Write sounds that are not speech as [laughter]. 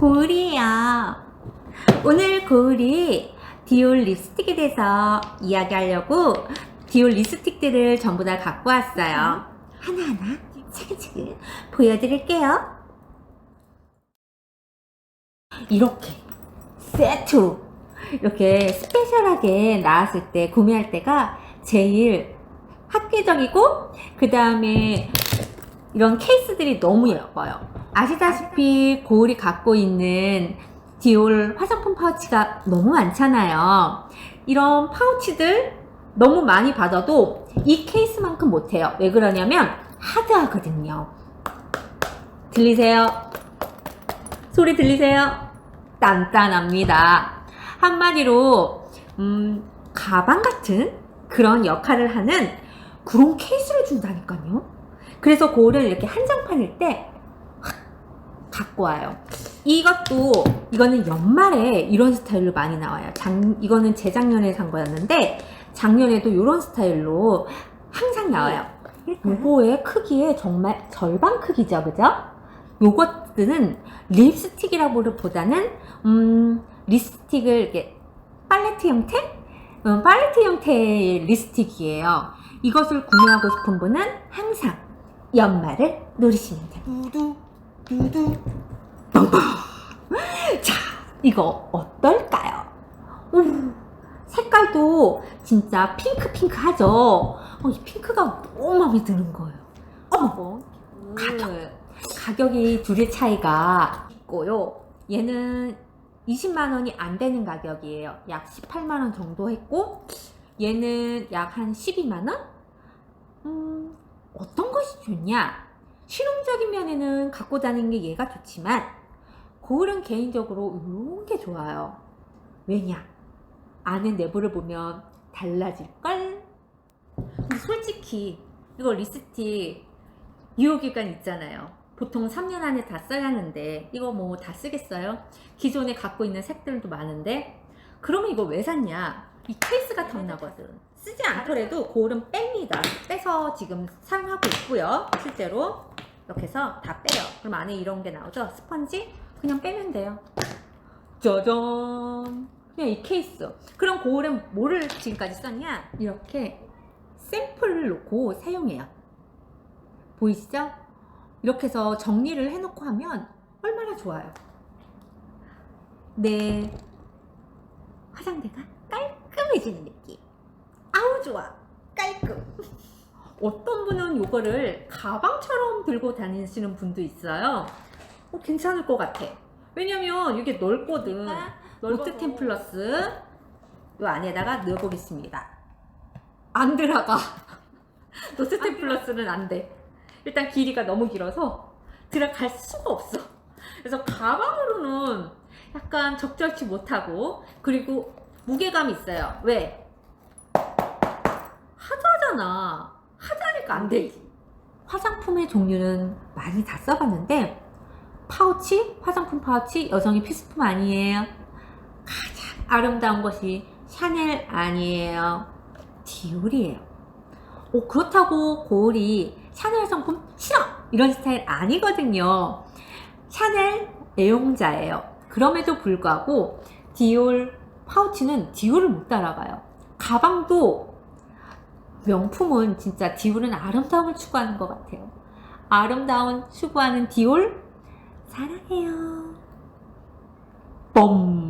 고을이에요. 오늘 고을이 디올 립스틱에 대해서 이야기하려고 디올 립스틱들을 전부 다 갖고 왔어요. 하나하나 차근차근 보여드릴게요. 이렇게 세트로 이렇게 스페셜하게 나왔을 때 구매할 때가 제일 합리적이고 그 다음에 이런 케이스들이 너무 예뻐요. 아시다시피 고울이 갖고 있는 디올 화장품 파우치가 너무 많잖아요. 이런 파우치들 너무 많이 받아도 이 케이스만큼 못해요. 왜 그러냐면 하드하거든요. 들리세요? 소리 들리세요? 단단합니다. 한마디로 음, 가방 같은 그런 역할을 하는 그런 케이스를 준다니까요. 그래서 고를 이렇게 한정판일 때확 갖고 와요. 이것도 이거는 연말에 이런 스타일로 많이 나와요. 작, 이거는 재작년에 산 거였는데 작년에도 이런 스타일로 항상 나와요. 요거의 크기에 정말 절반 크기죠, 그죠? 요것들은 립스틱이라고 보다는 음, 립스틱을 이렇게 팔레트 형태? 음, 팔레트 형태의 립스틱이에요. 이것을 구매하고 싶은 분은 항상 연말을 노리시면 됩니다. 두두 두두 자, 이거 어떨까요? 오, 색깔도 진짜 핑크핑크하죠? 어, 이 핑크가 너무 마음에 드는 거예요. 어머, 가격. 가격이 둘의 차이가 있고요. 얘는 20만 원이 안 되는 가격이에요. 약 18만 원 정도 했고, 얘는 약 한 12만 원? 음, 어떤 것이 좋냐? 실용적인 면에는 갖고 다니는 게 얘가 좋지만, 고울은 개인적으로 이런 게 좋아요. 왜냐? 안에 내부를 보면 달라질걸? 솔직히 이거 립스틱 유효기간 있잖아요. 보통 3년 안에 다 써야 하는데 이거 뭐 다 쓰겠어요? 기존에 갖고 있는 색들도 많은데 그러면 이거 왜 샀냐? 이 케이스가 덧나거든. 쓰지 않더라도 고울은 뺍니다. 빼서 지금 사용하고 있고요. 실제로 이렇게 해서 다 빼요. 그럼 안에 이런 게 나오죠? 스펀지? 그냥 빼면 돼요. 짜잔. 그냥 이 케이스. 그럼 고울은 뭐를 지금까지 썼냐? 이렇게 샘플을 놓고 사용해요. 보이시죠? 이렇게 해서 정리를 해놓고 하면 얼마나 좋아요. 내 화장대가 깔끔해지는 느낌. 아우 좋아. 깔끔. [laughs] 어떤 분은 이거를 가방처럼 들고 다니시는 분도 있어요. 어, 괜찮을 것 같아. 왜냐면 이게 넓거든. 노트 템 플러스 이 안에다가 넣어보겠습니다. 안 들어가. [laughs] 노트 템 플러스는 안 돼. 일단 길이가 너무 길어서 들어갈 수가 없어. 그래서 가방으로는 약간 적절치 못하고 그리고 무게감이 있어요. 왜? 하자잖아. 되지. 화장품의 종류는 많이 다 써봤는데 파우치, 화장품 파우치 여성의 필수품 아니에요. 가장 아름다운 것이 샤넬 아니에요. 디올이에요. 오, 그렇다고 고울이 샤넬 상품 싫어! 이런 스타일 아니거든요. 샤넬 애용자예요. 그럼에도 불구하고 디올 파우치는 디올을 못 따라가요. 가방도 명품은 진짜 디올은 아름다움을 추구하는 것 같아요. 아름다운 추구하는 디올 사랑해요. bomb.